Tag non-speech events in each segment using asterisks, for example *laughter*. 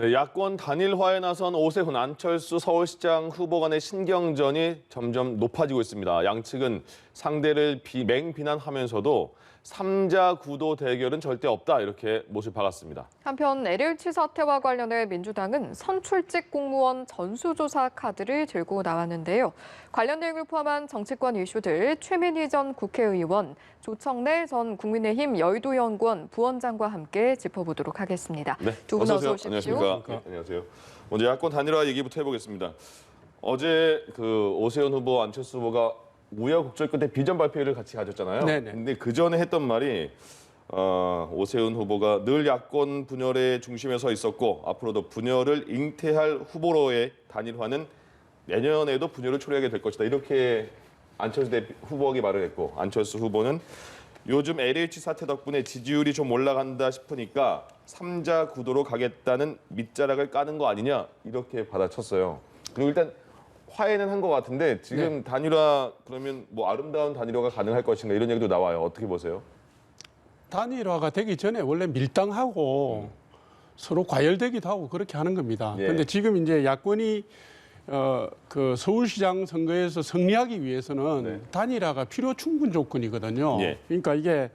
네, 야권 단일화에 나선 오세훈, 안철수 서울시장 후보 간의 신경전이 점점 높아지고 있습니다. 양측은 상대를 비, 맹비난하면서도 삼자 구도 대결은 절대 없다 이렇게 못을 박았습니다. 한편 LH 사태와 관련해 민주당은 선출직 공무원 전수조사 카드를 들고 나왔는데요. 관련 내용을 포함한 정치권 이슈들 최민희 전 국회의원, 조청래 전 국민의힘 여의도연구원 부원장과 함께 짚어보도록 하겠습니다. 네, 두분 어서 오십시오. 안녕하십니까? 네, 안녕하세요. 먼저 야권 단일화 얘기부터 해보겠습니다. 어제 그 오세훈 후보, 안철수 후보가 우여곡절 끝에 비전 발표를 같이 가졌잖아요. 네네. 근데 그 전에 했던 말이 어, 오세훈 후보가 늘 야권 분열의 중심에 서 있었고 앞으로도 분열을 잉태할 후보로의 단일화는 내년에도 분열을 초래하게 될 것이다. 이렇게 안철수 대 후보에게 말을 했고 안철수 후보는 요즘 LH 사태 덕분에 지지율이 좀 올라간다 싶으니까 삼자 구도로 가겠다는 밑자락을 까는 거 아니냐 이렇게 받아쳤어요. 그리고 일단 화해는 한 것 같은데 지금 단일화 그러면 뭐 아름다운 단일화가 가능할 것인가 이런 얘기도 나와요. 어떻게 보세요? 단일화가 되기 전에 원래 밀당하고 서로 과열되기도 하고 그렇게 하는 겁니다. 예. 그런데 지금 이제 야권이 어, 그 서울시장 선거에서 승리하기 위해서는 네. 단일화가 필요 충분 조건이거든요. 예. 그러니까 이게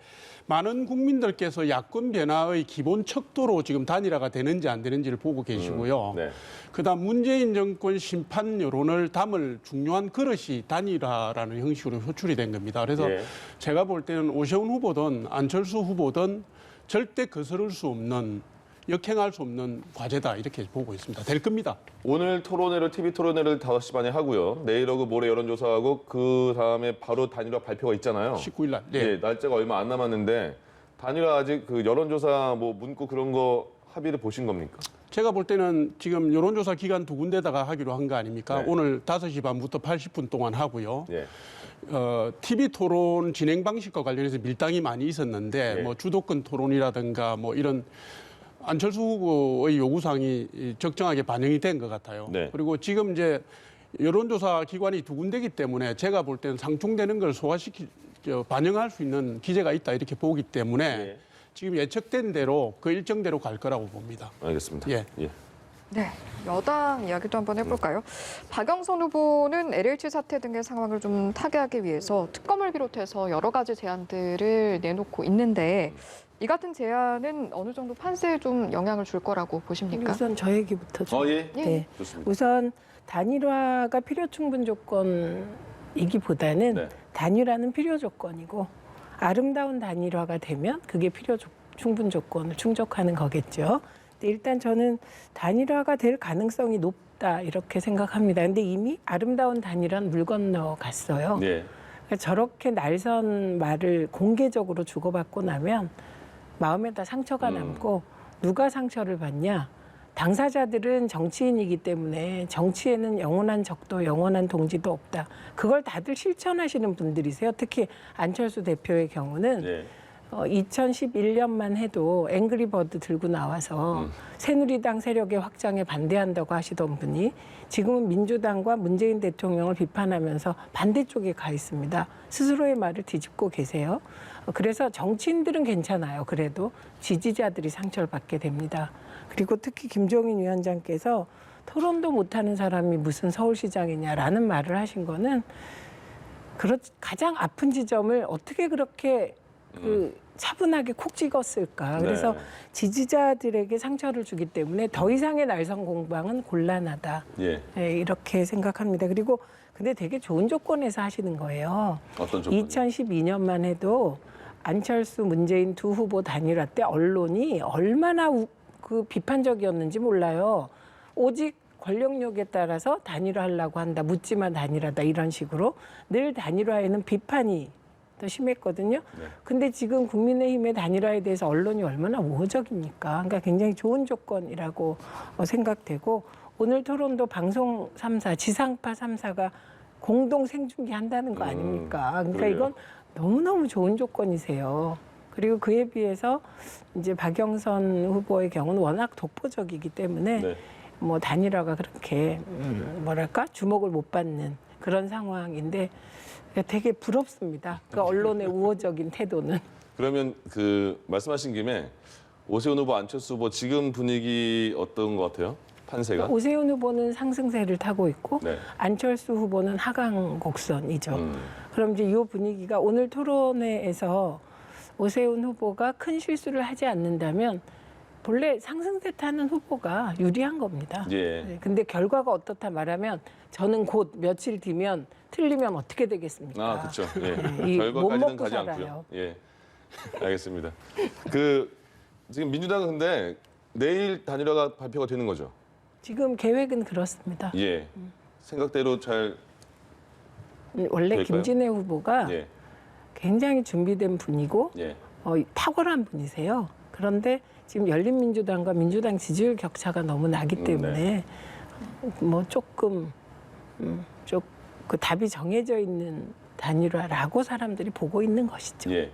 많은 국민들께서 야권 변화의 기본 척도로 지금 단일화가 되는지 안 되는지를 보고 계시고요. 네. 그다음 문재인 정권 심판 여론을 담을 중요한 그릇이 단일화라는 형식으로 호출이 된 겁니다. 그래서 예. 제가 볼 때는 오세훈 후보든 안철수 후보든 절대 거스를 수 없는 역행할 수 없는 과제다 이렇게 보고 있습니다. 될 겁니다. 오늘 토론회를 TV 토론회를 5시 반에 하고요. 내일하고 모레 여론조사하고 그 다음에 바로 단일화 발표가 있잖아요. 19일 날. 네. 예, 날짜가 얼마 안 남았는데 단일화 아직 그 여론조사 뭐 문구 그런 거 합의를 보신 겁니까? 제가 볼 때는 지금 여론조사 기간 두 군데다가 하기로 한 거 아닙니까? 네. 오늘 5시 반부터 80분 동안 하고요. 예. 어, TV 토론 진행 방식과 관련해서 밀당이 많이 있었는데 네. 뭐 주도권 토론이라든가 뭐 이런 안철수 후보의 요구사항이 이 적정하게 반영이 된 것 같아요. 네. 그리고 지금 이제 여론조사 기관이 두 군데기 때문에 제가 볼 때는 상충되는 걸 소화시키 저, 반영할 수 있는 기제가 있다 이렇게 보기 때문에 예. 지금 예측된 대로 그 일정대로 갈 거라고 봅니다. 알겠습니다. 예. 예. 네, 여당 이야기도 한번 해볼까요? 박영선 후보는 LH 사태 등의 상황을 좀 타개하기 위해서 특검을 비롯해서 여러 가지 제안들을 내놓고 있는데 이 같은 제안은 어느 정도 판세에 좀 영향을 줄 거라고 보십니까? 우선 저 얘기부터 좀. 어, 예. 예. 네. 좋습니다. 우선 단일화가 필요 충분 조건이기보다는 네. 단일화는 필요 조건이고 아름다운 단일화가 되면 그게 필요 조- 충분 조건을 충족하는 거겠죠. 근데 일단 저는 단일화가 될 가능성이 높다 이렇게 생각합니다. 근데 이미 아름다운 단일화는 물 건너 갔어요. 예. 그러니까 저렇게 날선 말을 공개적으로 주고받고 나면 마음에다 상처가 음. 남고 누가 상처를 받냐? 당사자들은 정치인이기 때문에 정치에는 영원한 적도 영원한 동지도 없다. 그걸 다들 실천하시는 분들이세요. 특히 안철수 대표의 경우는 예. 어, 2011년만 해도 앵그리버드 들고 나와서 음. 새누리당 세력의 확장에 반대한다고 하시던 분이 지금은 민주당과 문재인 대통령을 비판하면서 반대쪽에 가 있습니다. 스스로의 말을 뒤집고 계세요. 어, 그래서 정치인들은 괜찮아요. 그래도 지지자들이 상처를 받게 됩니다. 그리고 특히 김종인 위원장께서 토론도 못하는 사람이 무슨 서울시장이냐라는 말을 하신 거는 그렇 가장 아픈 지점을 어떻게 그렇게 그 차분하게 콕 찍었을까. 그래서 네. 지지자들에게 상처를 주기 때문에 더 이상의 날선 공방은 곤란하다. 예. 네, 이렇게 생각합니다. 그리고 근데 되게 좋은 조건에서 하시는 거예요. 어떤 조건? 2012년만 해도 안철수, 문재인 두 후보 단일화 때 언론이 얼마나 우- 그 비판적이었는지 몰라요. 오직 권력력에 따라서 단일화하려고 한다. 묻지마 단일화다. 이런 식으로 늘 단일화에는 비판이 더 심했거든요. 네. 근데 지금 국민의힘의 단일화에 대해서 언론이 얼마나 우호적입니까? 그러니까 굉장히 좋은 조건이라고 어, 생각되고 오늘 토론도 방송 3사, 지상파 3사가 공동 생중계 한다는 거 음, 아닙니까? 그러니까 그러게요. 이건 너무너무 좋은 조건이세요. 그리고 그에 비해서 이제 박영선 후보의 경우는 워낙 독보적이기 때문에 네. 뭐 단일화가 그렇게 음, 뭐랄까 주목을 못 받는 그런 상황인데 되게 부럽습니다. 그 언론의 우호적인 태도는. 그러면 그 말씀하신 김에 오세훈 후보, 안철수 후보 지금 분위기 어떤 것 같아요? 판세가? 오세훈 후보는 상승세를 타고 있고 네. 안철수 후보는 하강 곡선이죠. 음, 그럼 이제 이 분위기가 오늘 토론회에서 오세훈 후보가 큰 실수를 하지 않는다면 본래 상승세 타는 후보가 유리한 겁니다. 예. 네, 근데 결과가 어떻다 말하면 저는 곧 며칠 뒤면 틀리면 어떻게 되겠습니까? 아, 그렇죠. 예. 네, 결과까지는 가지 살아요. 않고요. 예. 알겠습니다. 그 지금 민주당은 근데 내일 단일화가 발표가 되는 거죠. 지금 계획은 그렇습니다. 예. 생각대로 잘 음, 원래 될까요? 김진애 후보가 예. 굉장히 준비된 분이고 예. 어, 탁월한 분이세요. 그런데 지금 열린민주당과 민주당 지지율 격차가 너무 나기 음, 때문에 뭐 조금 음, 좀그 답이 정해져 있는 단일화라고 사람들이 보고 있는 것이죠. 예.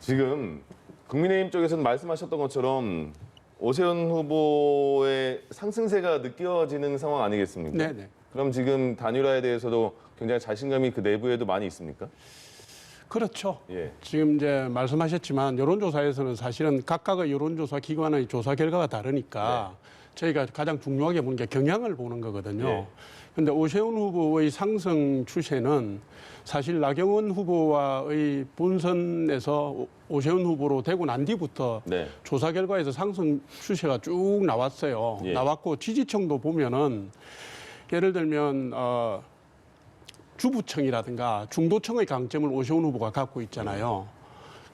지금 국민의힘 쪽에서는 말씀하셨던 것처럼 오세훈 후보의 상승세가 느껴지는 상황 아니겠습니까? 네네. 그럼 지금 단일화에 대해서도 굉장히 자신감이 그 내부에도 많이 있습니까? 그렇죠. 예. 지금 이제 말씀하셨지만 여론조사에서는 사실은 각각의 여론조사 기관의 조사 결과가 다르니까 저희가 가장 중요하게 보는 게 경향을 보는 거거든요. 예. 근데 오세훈 후보의 상승 추세는 사실 나경원 후보와의 본선에서 오- 오세훈 후보로 되고 난 뒤부터 네. 조사 결과에서 상승 추세가 쭉 나왔어요. 예. 나왔고 지지층도 보면은 예를 들면 어, 주부층이라든가 중도층의 강점을 오세훈 후보가 갖고 있잖아요.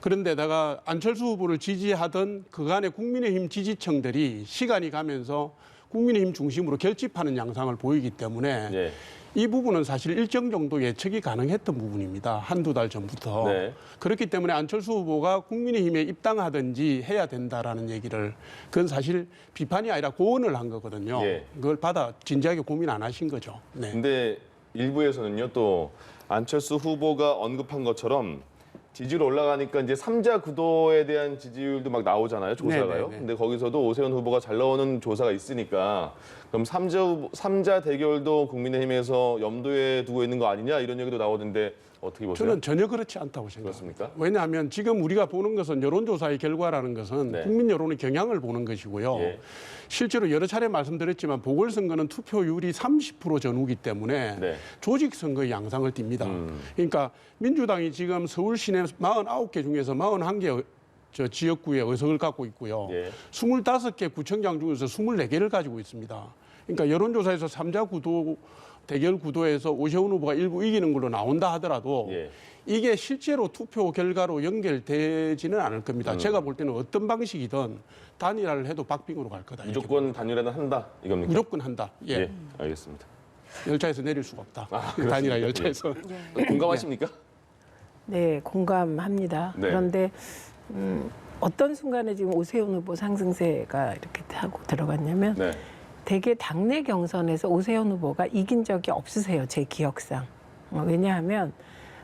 그런데다가 안철수 후보를 지지하던 그간의 국민의힘 지지층들이 시간이 가면서 국민의힘 중심으로 결집하는 양상을 보이기 때문에 예. 이 부분은 사실 일정 정도 예측이 가능했던 부분입니다. 한두 달 전부터. 네. 그렇기 때문에 안철수 후보가 국민의힘에 입당하든지 해야 된다라는 얘기를 그건 사실 비판이 아니라 고언을 한 거거든요. 예. 그걸 받아 진지하게 고민 안 하신 거죠. 네. 근데 일부에서는요 또 안철수 후보가 언급한 것처럼 지지율 올라가니까 이제 삼자 구도에 대한 지지율도 막 나오잖아요 조사가요. 네네네. 근데 거기서도 오세훈 후보가 잘 나오는 조사가 있으니까 그럼 삼자 삼자 대결도 국민의힘에서 염두에 두고 있는 거 아니냐 이런 얘기도 나오던데 어떻게 보세요? 저는 전혀 그렇지 않다고 생각합니다. 그렇습니까? 왜냐하면 지금 우리가 보는 것은 여론조사의 결과라는 것은 네. 국민 여론의 경향을 보는 것이고요. 예. 실제로 여러 차례 말씀드렸지만 보궐선거는 투표율이 30% 전후기 때문에 네. 조직선거의 양상을 띱니다. 음. 그러니까 민주당이 지금 서울 시내 49개 중에서 41개 저 지역구에 의석을 갖고 있고요. 예. 25개 구청장 중에서 24개를 가지고 있습니다. 그러니까 여론조사에서 삼자 구도 대결 구도에서 오세훈 후보가 일부 이기는 걸로 나온다 하더라도 예. 이게 실제로 투표 결과로 연결되지는 않을 음. 겁니다. 제가 볼 때는 어떤 방식이든 단일화를 해도 박빙으로 갈 거다. 무조건 단일화는 한다 이겁니까? 무조건 한다. 예. 예, 알겠습니다. 열차에서 내릴 수가 없다. 아, 단일화 열차에서. 공감하십니까? 네, 공감합니다. 네. 그런데 음, 어떤 순간에 지금 오세훈 후보 상승세가 이렇게 하고 들어갔냐면 네. 대개 당내 경선에서 오세훈 후보가 이긴 적이 없으세요. 제 기억상. 어, 왜냐하면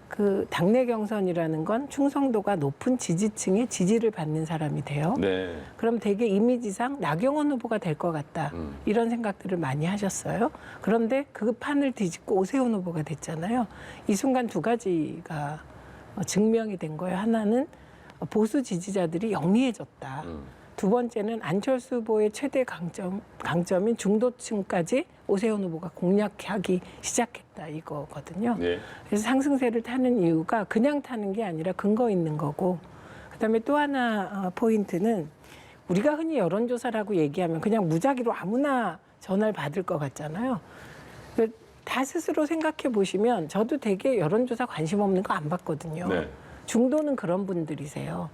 그 당내 경선이라는 건 충성도가 높은 지지층의 지지를 받는 사람이 돼요. 네. 그럼 대개 이미지상 나경원 후보가 될 것 같다. 음. 이런 생각들을 많이 하셨어요. 그런데 그 판을 뒤집고 오세훈 후보가 됐잖아요. 이 순간 두 가지가 어, 증명이 된 거예요. 하나는 보수 지지자들이 영리해졌다. 음. 두 번째는 안철수 후보의 최대 강점, 강점인 중도층까지 오세훈 후보가 공략하기 시작했다 이거거든요. 네. 그래서 상승세를 타는 이유가 그냥 타는 게 아니라 근거 있는 거고 그다음에 또 하나 어, 포인트는 우리가 흔히 여론조사라고 얘기하면 그냥 무작위로 아무나 전화를 받을 것 같잖아요. 그다 스스로 생각해 보시면 저도 되게 여론조사 관심 없는 거안 받거든요. 네. 중도는 그런 분들이세요.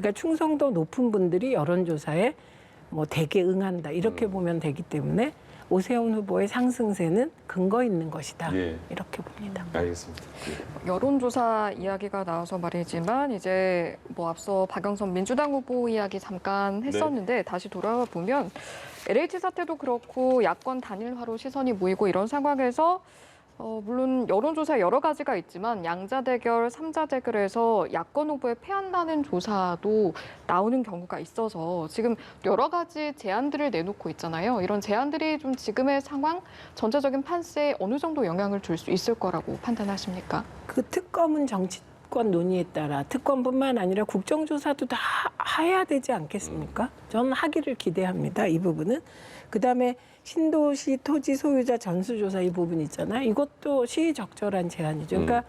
그러니까 충성도 높은 분들이 여론조사에 뭐 대개 응한다 이렇게 음. 보면 되기 때문에 오세훈 후보의 상승세는 근거 있는 것이다 예. 이렇게 봅니다. 알겠습니다. 예. 여론조사 이야기가 나와서 말이지만 이제 뭐 앞서 박영선 민주당 후보 이야기 잠깐 했었는데 다시 돌아와 보면 LH 사태도 그렇고 야권 단일화로 시선이 모이고 이런 상황에서 어, 물론 여론조사 여러 가지가 있지만 양자 대결, 삼자 대결에서 야권 후보에 패한다는 조사도 나오는 경우가 있어서 지금 여러 가지 제안들을 내놓고 있잖아요. 이런 제안들이 좀 지금의 상황, 전체적인 판세에 어느 정도 영향을 줄 수 있을 거라고 판단하십니까? 그 특검은 정치 특권 논의에 따라 특권뿐만 아니라 국정조사도 다 해야 되지 않겠습니까? 저는 하기를 기대합니다. 이 부분은 그다음에 신도시 토지 소유자 전수조사 이 부분 있잖아요. 이것도 시의적절한 제안이죠. 그러니까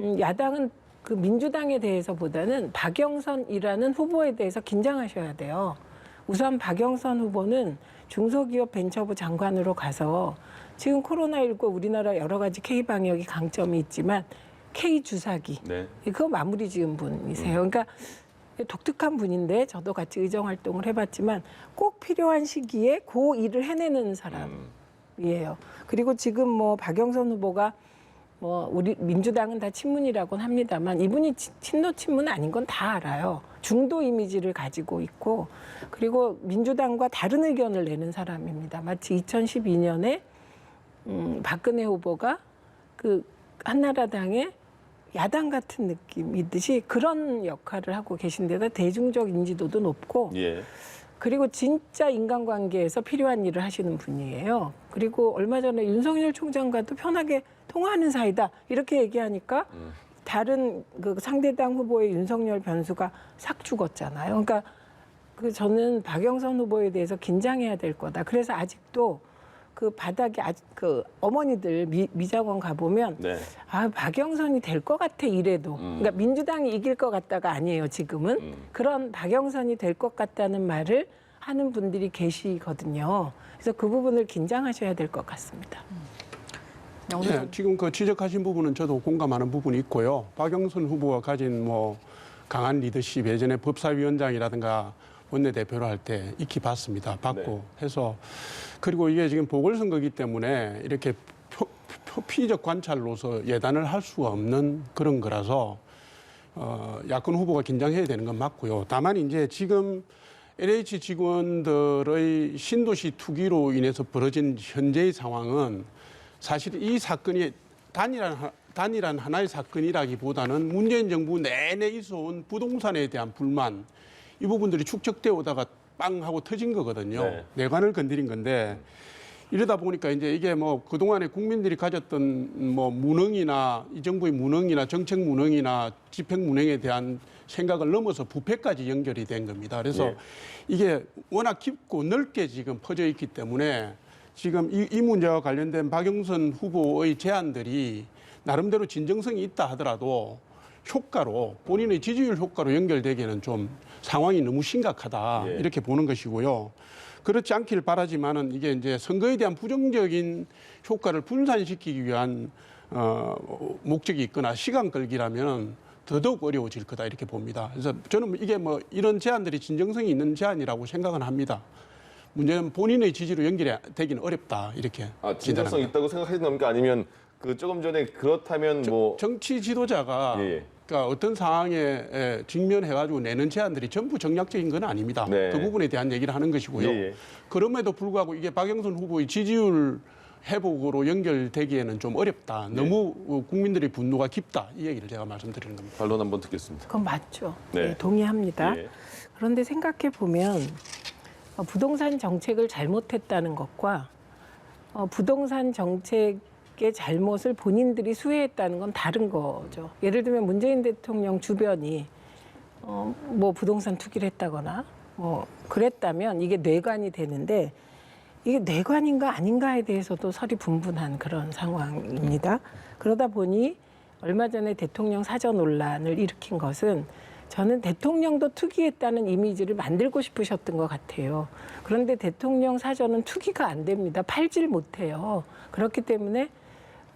음, 야당은 그 민주당에 대해서보다는 박영선이라는 후보에 대해서 긴장하셔야 돼요. 우선 박영선 후보는 중소기업 벤처부 장관으로 가서 지금 코로나19 우리나라 여러 가지 K 방역이 강점이 있지만 K 주사기 네. 그거 마무리 지은 분이세요. 그러니까 독특한 분인데 저도 같이 의정 활동을 해봤지만 꼭 필요한 시기에 그 일을 해내는 사람. 음. 이에요. 그리고 지금 뭐 박영선 후보가 뭐 우리 민주당은 다 친문이라고는 합니다만 이분이 치- 친노 친문 아닌 건 다 알아요. 중도 이미지를 가지고 있고 그리고 민주당과 다른 의견을 내는 사람입니다. 마치 2012년에 음, 박근혜 후보가 그 한나라당의 야당 같은 느낌이듯이 그런 역할을 하고 계신데다 대중적 인지도도 높고 예. 그리고 진짜 인간관계에서 필요한 일을 하시는 분이에요. 그리고 얼마 전에 윤석열 총장과도 편하게 통화하는 사이다 이렇게 얘기하니까 음. 다른 그 상대당 후보의 윤석열 변수가 싹 죽었잖아요. 그러니까 그 저는 박영선 후보에 대해서 긴장해야 될 거다. 그래서 아직도 그 바닥에 아직 그 어머니들 미, 미장원 가 보면 네. 아 박영선이 될 것 같아 이래도 음. 그러니까 민주당이 이길 것 같다가 아니에요 지금은 음. 그런 박영선이 될 것 같다는 말을 하는 분들이 계시거든요 그래서 그 부분을 긴장하셔야 될 것 같습니다 영수 네, 지금 그 지적하신 부분은 저도 공감하는 부분이 있고요. 박영선 후보가 가진 뭐 강한 리더십 예전에 법사위원장이라든가 원내대표를 할때 익히 봤습니다. 봤고 해서 그리고 이게 지금 보궐선거기 때문에 이렇게 표, 표피적 관찰로서 예단을 할 수가 없는 그런 거라서 어, 야권 후보가 긴장해야 되는 건 맞고요. 다만 이제 지금 LH 직원들의 신도시 투기로 인해서 벌어진 현재의 상황은 사실 이 사건이 단일한 하- 단일한 하나의 사건이라기보다는 문재인 정부 내내 있어온 부동산에 대한 불만 이 부분들이 축적되어 오다가 빵 하고 터진 거거든요. 네. 내관을 건드린 건데 이러다 보니까 이제 이게 뭐 그동안에 국민들이 가졌던 뭐 무능이나 이 정부의 무능이나 정책 무능이나 집행 무능에 대한 생각을 넘어서 부패까지 연결이 된 겁니다. 그래서 예. 이게 워낙 깊고 넓게 지금 퍼져 있기 때문에 지금 이, 이 문제와 관련된 박영선 후보의 제안들이 나름대로 진정성이 있다 하더라도 효과로 본인의 지지율 효과로 연결되기에는 좀 상황이 너무 심각하다 예. 이렇게 보는 것이고요. 그렇지 않길 바라지만은 이게 이제 선거에 대한 부정적인 효과를 분산시키기 위한 어, 목적이 있거나 시간 끌기라면 더더욱 어려워질 거다 이렇게 봅니다. 그래서 저는 이게 뭐 이런 제안들이 진정성이 있는 제안이라고 생각은 합니다. 문제는 본인의 지지로 연결이 되기는 어렵다 이렇게 아, 진정성. 있다고 생각하시는 겁니까? 아니면 그 조금 전에 그렇다면 뭐 정치 지도자가 예, 예. 그러니까 어떤 상황에 에, 직면해가지고 내는 제안들이 전부 정략적인 건 아닙니다. 네. 그 부분에 대한 얘기를 하는 것이고요. 예, 예. 그럼에도 불구하고 이게 박영선 후보의 지지율 회복으로 연결되기에는 좀 어렵다. 네. 너무 어, 국민들의 분노가 깊다. 이 얘기를 제가 말씀드리는 겁니다. 반론 한번 듣겠습니다. 그건 맞죠 네. 네, 동의합니다 예. 그런데 생각해 보면 어, 부동산 정책을 잘못했다는 것과 어, 부동산 정책 의 잘못을 본인들이 수혜했다는 건 다른 거죠. 예를 들면 문재인 대통령 주변이 어, 뭐 부동산 투기를 했다거나 뭐 그랬다면 이게 뇌관이 되는데 이게 뇌관인가 아닌가에 대해서도 설이 분분한 그런 상황입니다. 그러다 보니 얼마 전에 대통령 사저 논란을 일으킨 것은 저는 대통령도 투기했다는 이미지를 만들고 싶으셨던 것 같아요. 그런데 대통령 사저는 투기가 안 됩니다. 팔질 못해요. 그렇기 때문에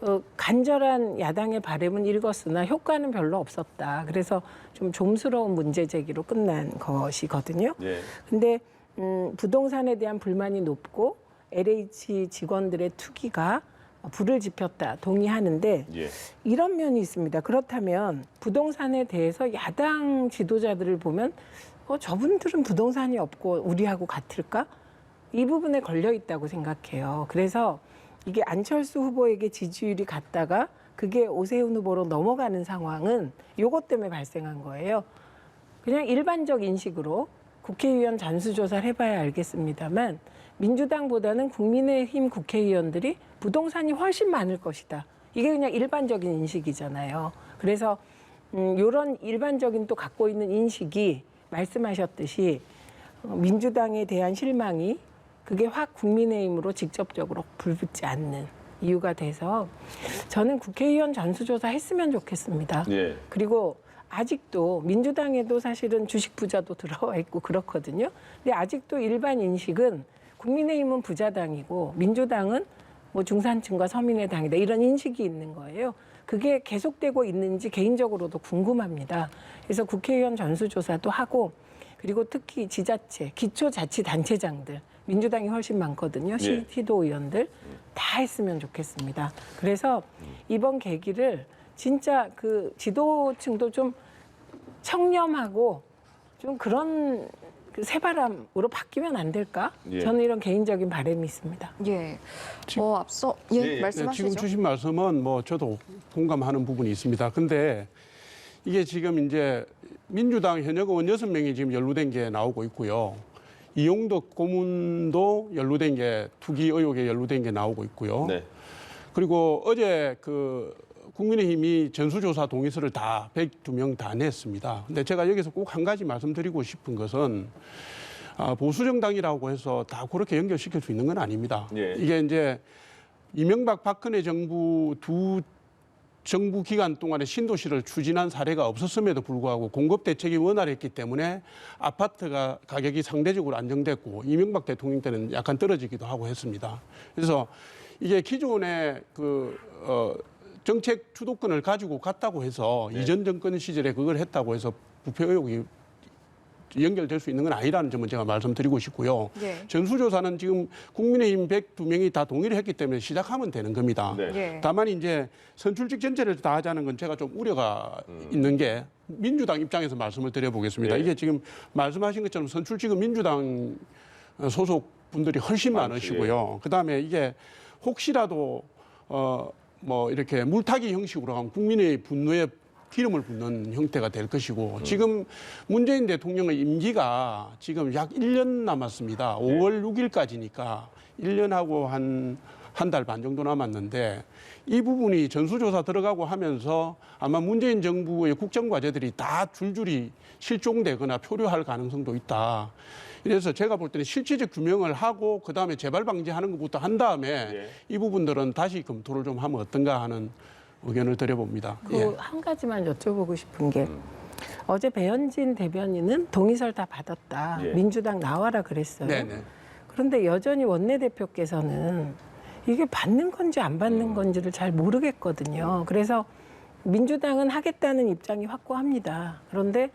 어, 간절한 야당의 바램은 읽었으나 효과는 별로 없었다. 그래서 좀 좀스러운 문제 제기로 끝난 것이거든요. 예. 근데 음, 부동산에 대한 불만이 높고 LH 직원들의 투기가 불을 지폈다 동의하는데 예. 이런 면이 있습니다. 그렇다면 부동산에 대해서 야당 지도자들을 보면 어, 저분들은 부동산이 없고 우리하고 같을까? 이 부분에 걸려 있다고 생각해요. 그래서 이게 안철수 후보에게 지지율이 갔다가 그게 오세훈 후보로 넘어가는 상황은 요것 때문에 발생한 거예요. 그냥 일반적 인식으로 국회의원 전수조사를 해봐야 알겠습니다만 민주당보다는 국민의힘 국회의원들이 부동산이 훨씬 많을 것이다. 이게 그냥 일반적인 인식이잖아요. 그래서 음, 이런 일반적인 또 갖고 있는 인식이 말씀하셨듯이 어, 민주당에 대한 실망이 그게 확 국민의힘으로 직접적으로 불붙지 않는 이유가 돼서 저는 국회의원 전수조사 했으면 좋겠습니다. 예. 그리고 아직도 민주당에도 사실은 주식 부자도 들어와 있고 그렇거든요. 근데 아직도 일반 인식은 국민의힘은 부자당이고 민주당은 뭐 중산층과 서민의 당이다 이런 인식이 있는 거예요. 그게 계속되고 있는지 개인적으로도 궁금합니다. 그래서 국회의원 전수조사도 하고 그리고 특히 지자체, 기초자치단체장들 민주당이 훨씬 많거든요. 네. 시도 의원들 다 했으면 좋겠습니다. 그래서 이번 계기를 진짜 그 지도층도 좀 청렴하고 좀 그런 그 새바람으로 바뀌면 안 될까? 예. 저는 이런 개인적인 바람이 있습니다. 예. 뭐 앞서 예, 예, 예. 네, 말씀하시죠. 지금 주신 말씀은 뭐 저도 공감하는 부분이 있습니다. 근데 이게 지금 이제 민주당 현역 의원 여섯 명이 지금 연루된 게 나오고 있고요. 이용덕 고문도 연루된 게 투기 의혹에 연루된 게 나오고 있고요. 네. 그리고 어제 그 국민의힘이 전수조사 동의서를 다 102명 다 냈습니다. 근데 제가 여기서 꼭 한 가지 말씀드리고 싶은 것은 아, 보수정당이라고 해서 다 그렇게 연결시킬 수 있는 건 아닙니다. 예. 이게 이제 이명박 박근혜 정부 두 정부 기간 동안에 신도시를 추진한 사례가 없었음에도 불구하고 공급 대책이 원활했기 때문에 아파트가 가격이 상대적으로 안정됐고 이명박 대통령 때는 약간 떨어지기도 하고 했습니다. 그래서 이게 기존의 그 어, 정책 주도권을 가지고 갔다고 해서 네. 이전 정권 시절에 그걸 했다고 해서 부패 의혹이 연결될 수 있는 건 아니라는 점은 제가 말씀드리고 싶고요. 예. 전수조사는 지금 국민의힘 102명이 다 동의를 했기 때문에 시작하면 되는 겁니다. 네. 예. 다만 이제 선출직 전체를 다 하자는 건 제가 좀 우려가 있는 게 민주당 입장에서 말씀을 드려보겠습니다. 예. 이게 지금 말씀하신 것처럼 선출직은 민주당 소속 분들이 훨씬 많지, 많으시고요. 그다음에 이게 혹시라도 어 뭐 이렇게 물타기 형식으로 하면 국민의 분노에 기름을 붓는 형태가 될 것이고 지금 문재인 대통령의 임기가 지금 약 1년 남았습니다. 5월 6일까지니까 1년하고 한 한 달 반 정도 남았는데 이 부분이 전수조사 들어가고 하면서 아마 문재인 정부의 국정과제들이 다 줄줄이 실종되거나 표류할 가능성도 있다. 그래서 제가 볼 때는 실질적 규명을 하고 그 다음에 재발 방지하는 것부터 한 다음에 예. 이 부분들은 다시 검토를 좀 하면 어떤가 하는 의견을 드려봅니다. 그 예. 한 가지만 여쭤보고 싶은 게 어제 배현진 대변인은 동의서를 다 받았다. 예. 민주당 나와라 그랬어요. 네네. 그런데 여전히 원내대표께서는 이게 받는 건지 안 받는 건지를 잘 모르겠거든요. 그래서 민주당은 하겠다는 입장이 확고합니다. 그런데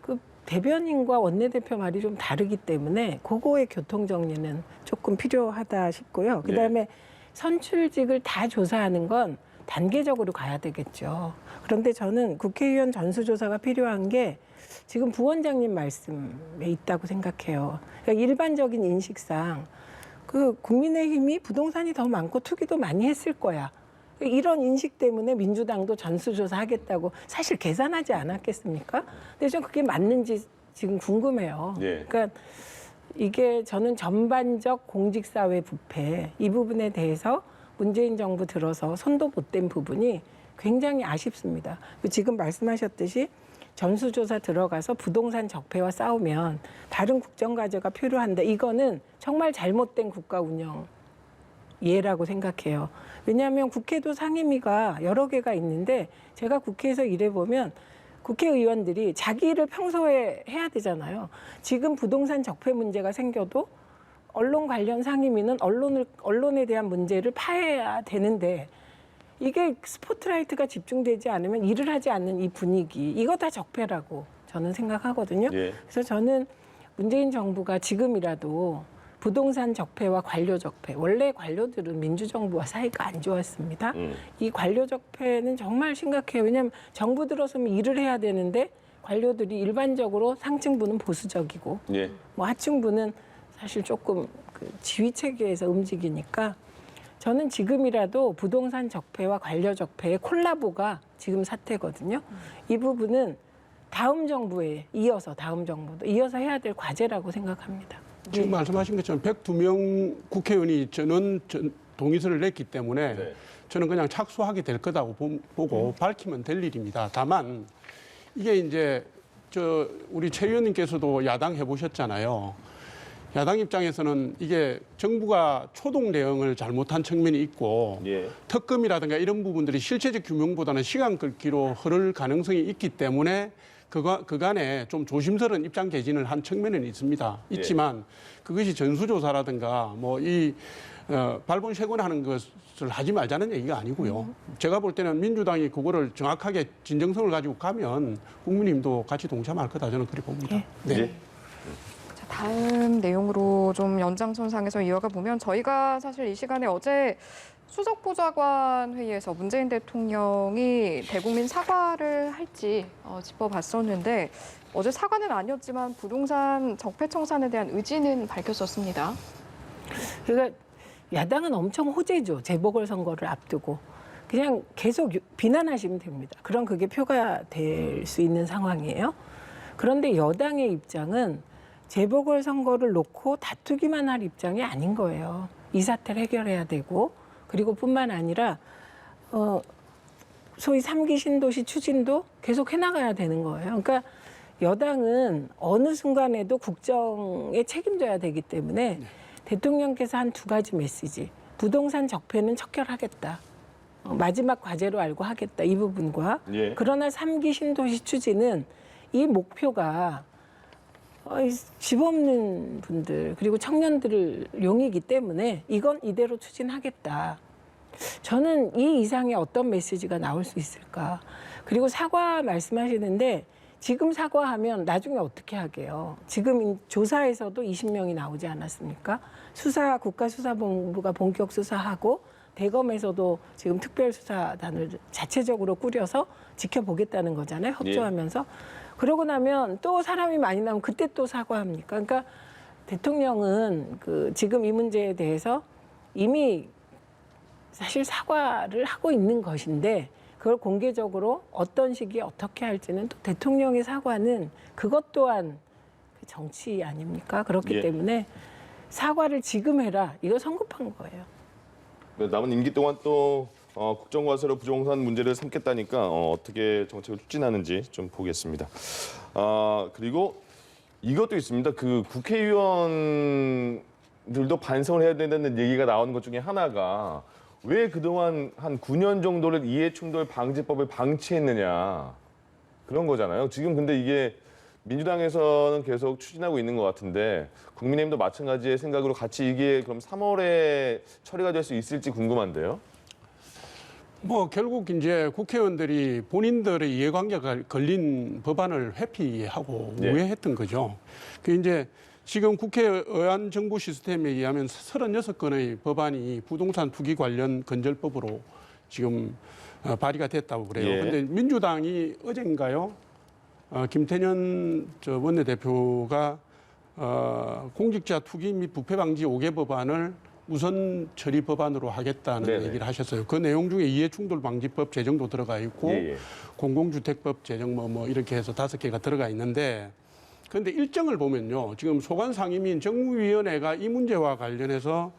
그 대변인과 원내대표 말이 좀 다르기 때문에 그거의 교통 정리는 조금 필요하다 싶고요. 그 다음에 선출직을 다 조사하는 건 단계적으로 가야 되겠죠. 그런데 저는 국회의원 전수조사가 필요한 게 지금 부원장님 말씀에 있다고 생각해요. 그러니까 일반적인 인식상 그 국민의힘이 부동산이 더 많고 투기도 많이 했을 거야. 이런 인식 때문에 민주당도 전수조사 하겠다고 사실 계산하지 않았겠습니까? 근데 좀 그게 맞는지 지금 궁금해요. 예. 그러니까 이게 저는 전반적 공직사회 부패 이 부분에 대해서 문재인 정부 들어서 손도 못 댄 부분이 굉장히 아쉽습니다. 지금 말씀하셨듯이 전수조사 들어가서 부동산 적폐와 싸우면 다른 국정과제가 필요한데 이거는 정말 잘못된 국가 운영 예라고 생각해요. 왜냐하면 국회도 상임위가 여러 개가 있는데 제가 국회에서 일해 보면 국회의원들이 자기 일을 평소에 해야 되잖아요. 지금 부동산 적폐 문제가 생겨도 언론 관련 상임위는 언론을 언론에 대한 문제를 파해야 되는데 이게 스포트라이트가 집중되지 않으면 일을 하지 않는 이 분위기 이거 다 적폐라고 저는 생각하거든요. 예. 그래서 저는 문재인 정부가 지금이라도 부동산 적폐와 관료 적폐 원래 관료들은 민주정부와 사이가 안 좋았습니다. 음. 이 관료 적폐는 정말 심각해요. 왜냐하면 정부 들어서면 일을 해야 되는데 관료들이 일반적으로 상층부는 보수적이고 예. 뭐 하층부는 사실 조금 그 지휘 체계에서 움직이니까 저는 지금이라도 부동산 적폐와 관료 적폐의 콜라보가 지금 사태거든요. 이 부분은 다음 정부에 이어서 다음 정부도 이어서 해야 될 과제라고 생각합니다. 지금 말씀하신 것처럼 102명 국회의원이 전, 동의서를 냈기 때문에 네. 저는 그냥 착수하게 될 거다고 보- 보고 밝히면 될 일입니다. 다만 이게 이제 저 우리 최 의원님께서도 야당 해보셨잖아요. 야당 입장에서는 이게 정부가 초동 대응을 잘못한 측면이 있고 예. 특검이라든가 이런 부분들이 실체적 규명보다는 시간 끌기로 흐를 가능성이 있기 때문에 그가, 그간에 좀 조심스러운 입장 개진을 한 측면은 있습니다. 있지만 그것이 전수조사라든가 뭐이 어, 발본 쇄곤하는 것을 하지 말자는 얘기가 아니고요. 제가 볼 때는 민주당이 그거를 정확하게 진정성을 가지고 가면 국민님도 같이 동참할 거다 저는 그렇게 봅니다. 네. 예. 자, 다음 내용으로 좀 연장선상에서 이어가 보면 저희가 사실 이 시간에 어제 수석보좌관 회의에서 문재인 대통령이 대국민 사과를 할지 어, 짚어봤었는데 어제 사과는 아니었지만 부동산 적폐청산에 대한 의지는 밝혔었습니다. 그러니까 야당은 엄청 호재죠. 재보궐선거를 앞두고. 그냥 계속 유- 비난하시면 됩니다. 그럼 그게 표가 될 수 있는 상황이에요. 그런데 여당의 입장은 재보궐 선거를 놓고 다투기만 할 입장이 아닌 거예요. 이 사태를 해결해야 되고 그리고 뿐만 아니라 어, 소위 삼기 신도시 추진도 계속 해나가야 되는 거예요. 그러니까 여당은 어느 순간에도 국정에 책임져야 되기 때문에 대통령께서 한 두 가지 메시지. 부동산 적폐는 척결하겠다. 어, 마지막 과제로 알고 하겠다. 이 부분과 예. 그러나 삼기 신도시 추진은 이 목표가 집 없는 분들 그리고 청년들을 용이기 때문에 이건 이대로 추진하겠다. 저는 이 이상의 어떤 메시지가 나올 수 있을까? 그리고 사과 말씀하시는데 지금 사과하면 나중에 어떻게 하게요? 지금 조사에서도 20명이 나오지 않았습니까? 수사 국가수사본부가 본격 수사하고 대검에서도 지금 특별수사단을 자체적으로 꾸려서 지켜보겠다는 거잖아요. 협조하면서. 그러고 나면 또 사람이 많이 나오면 그때 또 사과합니까? 그러니까 대통령은 그 지금 이 문제에 대해서 이미 사실 사과를 하고 있는 것인데 그걸 공개적으로 어떤 시기에 어떻게 할지는 또 대통령의 사과는 그것 또한 그 정치 아닙니까? 그렇기 예. 때문에 사과를 지금 해라. 이거 성급한 거예요. 네, 남은 임기 동안 또 어, 국정과세로 부동산 문제를 삼겠다니까 어, 어떻게 정책을 추진하는지 좀 보겠습니다. 아 그리고 이것도 있습니다. 그 국회의원들도 반성을 해야 된다는 얘기가 나오는 것 중에 하나가 왜 그동안 한 9년 정도를 이해충돌 방지법을 방치했느냐 그런 거잖아요. 지금 근데 이게 민주당에서는 계속 추진하고 있는 것 같은데 국민의힘도 마찬가지의 생각으로 같이 이게 그럼 3월에 처리가 될 수 있을지 궁금한데요. 뭐 결국 이제 국회의원들이 본인들의 이해관계가 걸린 법안을 회피하고 예. 우회했던 거죠. 그 이제 지금 국회의안 정부 시스템에 의하면 36건의 법안이 부동산 투기 관련 건절법으로 지금 어, 발의가 됐다고 그래요. 예. 근데 민주당이 어젠가요? 어, 김태년 저 원내대표가 어, 공직자 투기 및 부패 방지 5개 법안을 우선 처리 법안으로 하겠다는 네네. 얘기를 하셨어요. 그 내용 중에 이해충돌 방지법 제정도 들어가 있고 예, 예. 공공주택법 제정 뭐, 뭐 이렇게 해서 다섯 개가 들어가 있는데 그런데 일정을 보면요. 지금 소관 상임위인 정무위원회가 이 문제와 관련해서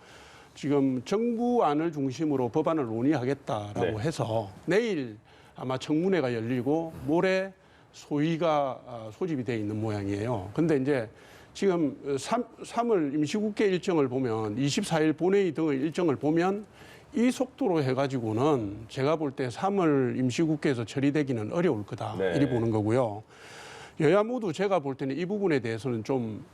지금 정부안을 중심으로 법안을 논의하겠다라고 네. 해서 내일 아마 청문회가 열리고 모레 소위가 아, 소집이 돼 있는 모양이에요. 근데 이제 지금 3, 3월 임시국회 일정을 보면 24일 본회의 등의 일정을 보면 이 속도로 해가지고는 제가 볼 때 3월 임시국회에서 처리되기는 어려울 거다 네. 이리 보는 거고요. 여야 모두 제가 볼 때는 이 부분에 대해서는 좀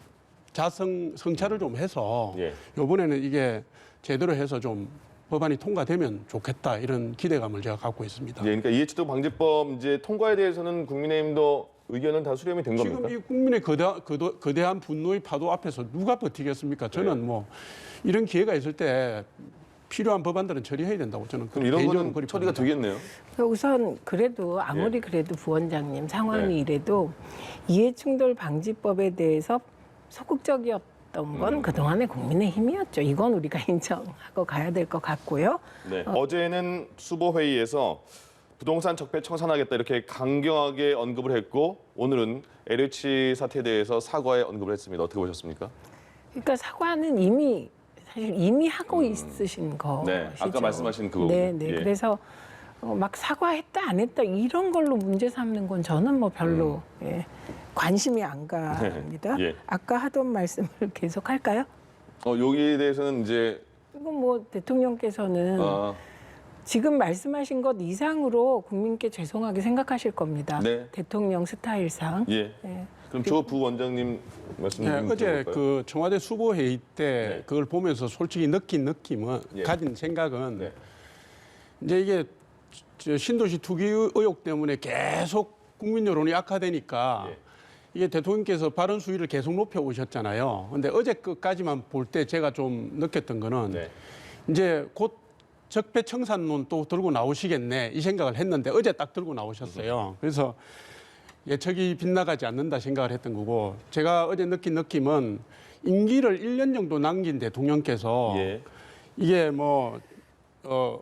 자성 성찰을 좀 해서 예. 이번에는 이게 제대로 해서 좀 법안이 통과되면 좋겠다 이런 기대감을 제가 갖고 있습니다. 예, 그러니까 이해충돌 방지법 이제 통과에 대해서는 국민의힘도 의견은 다 수렴이 된 겁니까? 지금 이 국민의 거대, 거대, 거대 한 분노의 파도 앞에서 누가 버티겠습니까? 저는 네. 뭐 이런 기회가 있을 때 필요한 법안들은 처리해야 된다고 저는 그럼 이런 거는 처리가. 되겠네요. 그러니까 우선 그래도 아무리 그래도 부원장님 상황이 이래도 이해충돌 방지법에 대해서 소극적이었 던 건 그동안의 국민의 힘이었죠. 이건 우리가 *laughs* 인정하고 가야 될 것 같고요. 네. 어 제는 수보 회의에서 부동산 적폐 청산하겠다 이렇게 강경하게 언급을 했고 오늘은 LH 사태에 대해서 사과에 언급을 했습니다. 어떻게 보셨습니까? 그러니까 사과는 이미 사실 이미 하고 있으신 거시죠. 음. 네, 아까 말씀하신 그거군요. 네, 네. 예. 그래서 어, 막 사과했다 안 했다 이런 걸로 문제 삼는 건 저는 뭐 별로 예, 관심이 안 갑니다. 음. 예. 아까 하던 말씀을 *laughs* 계속 할까요? 어, 여기에 대해서는 이제 이건 뭐 대통령께서는 아, 지금 말씀하신 것 이상으로 국민께 죄송하게 생각하실 겁니다. 네. 대통령 스타일상. 예. 예. 그럼 조 부원장님 말씀 네, 좀 어제 들어볼까요? 그 청와대 수보 회의 때 네. 그걸 보면서 솔직히 느낀 느낌은 예. 가진 생각은 네. 이제 이게 저 신도시 투기 의혹 때문에 계속 국민 여론이 악화되니까 예. 이게 대통령께서 발언 수위를 계속 높여 오셨잖아요. 근데 어제 끝까지만 볼 때 제가 좀 느꼈던 거는 네. 이제 곧 적폐청산론 또 들고 나오시겠네 이 생각을 했는데 어제 딱 들고 나오셨어요. 그래서 예측이 빗나가지 않는다 생각을 했던 거고 제가 어제 느낀 느낌은 임기를 1년 정도 남긴 대통령께서 예. 이게 뭐 어,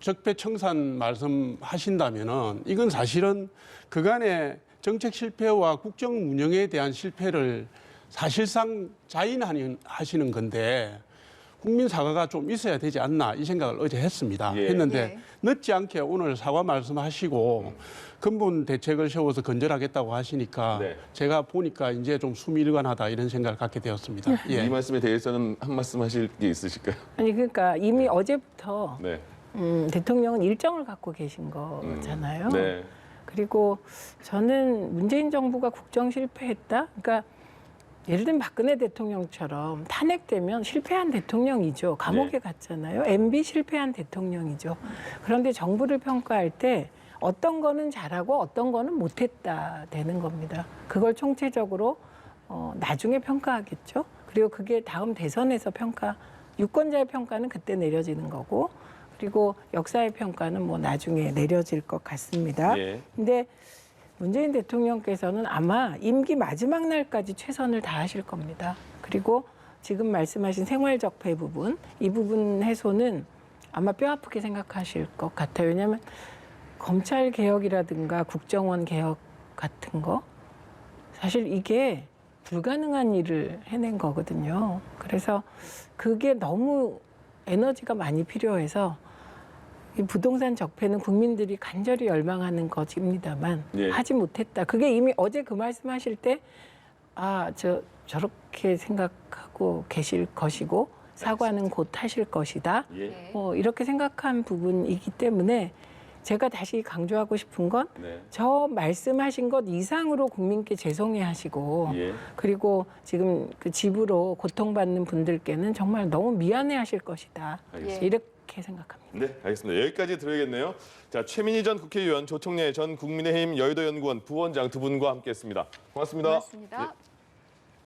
적폐청산 말씀하신다면은 이건 사실은 그간의 정책 실패와 국정 운영에 대한 실패를 사실상 자인하는 하시는 건데 국민 사과가 좀 있어야 되지 않나 이 생각을 어제 했습니다. 예. 했는데 예. 늦지 않게 오늘 사과 말씀하시고 근본 대책을 세워서 건절하겠다고 하시니까 네. 제가 보니까 이제 좀 수미일관하다 이런 생각을 갖게 되었습니다. *laughs* 이 예. 말씀에 대해서는 한 말씀 하실 게 있으실까요? 아니 그러니까 이미 어제부터 네. 음, 대통령은 일정을 갖고 계신 거잖아요. 네. 그리고 저는 문재인 정부가 국정 실패했다. 그러니까 예를 들면 박근혜 대통령처럼 탄핵되면 실패한 대통령이죠. 감옥에 네. 갔잖아요. MB 실패한 대통령이죠. 그런데 정부를 평가할 때 어떤 거는 잘하고 어떤 거는 못했다 되는 겁니다. 그걸 총체적으로 어, 나중에 평가하겠죠. 그리고 그게 다음 대선에서 평가, 유권자의 평가는 그때 내려지는 거고, 그리고 역사의 평가는 뭐 나중에 내려질 것 같습니다. 예. 근데 문재인 대통령께서는 아마 임기 마지막 날까지 최선을 다하실 겁니다. 그리고 지금 말씀하신 생활적폐 부분, 이 부분 해소는 아마 뼈 아프게 생각하실 것 같아요. 왜냐하면 검찰 개혁이라든가 국정원 개혁 같은 거 사실 이게 불가능한 일을 해낸 거거든요. 그래서 그게 너무 에너지가 많이 필요해서 이 부동산 적폐는 국민들이 간절히 열망하는 것입니다만 예. 하지 못했다. 그게 이미 어제 그 말씀하실 때 아, 저 저렇게 생각하고 계실 것이고 사과는 곧 하실 것이다. 예. 네. 뭐 이렇게 생각한 부분이기 때문에 제가 다시 강조하고 싶은 건 네. 저 말씀하신 것 이상으로 국민께 죄송해 하시고 예. 그리고 지금 그 집으로 고통받는 분들께는 정말 너무 미안해 하실 것이다. 알겠습니다. 예. 이렇게 생각합니다. 네, 알겠습니다. 여기까지 들어야겠네요. 자, 최민희 전 국회의원, 조청래 전 국민의힘 여의도 연구원 부원장 두 분과 함께했습니다. 고맙습니다. 고맙습니다. 예.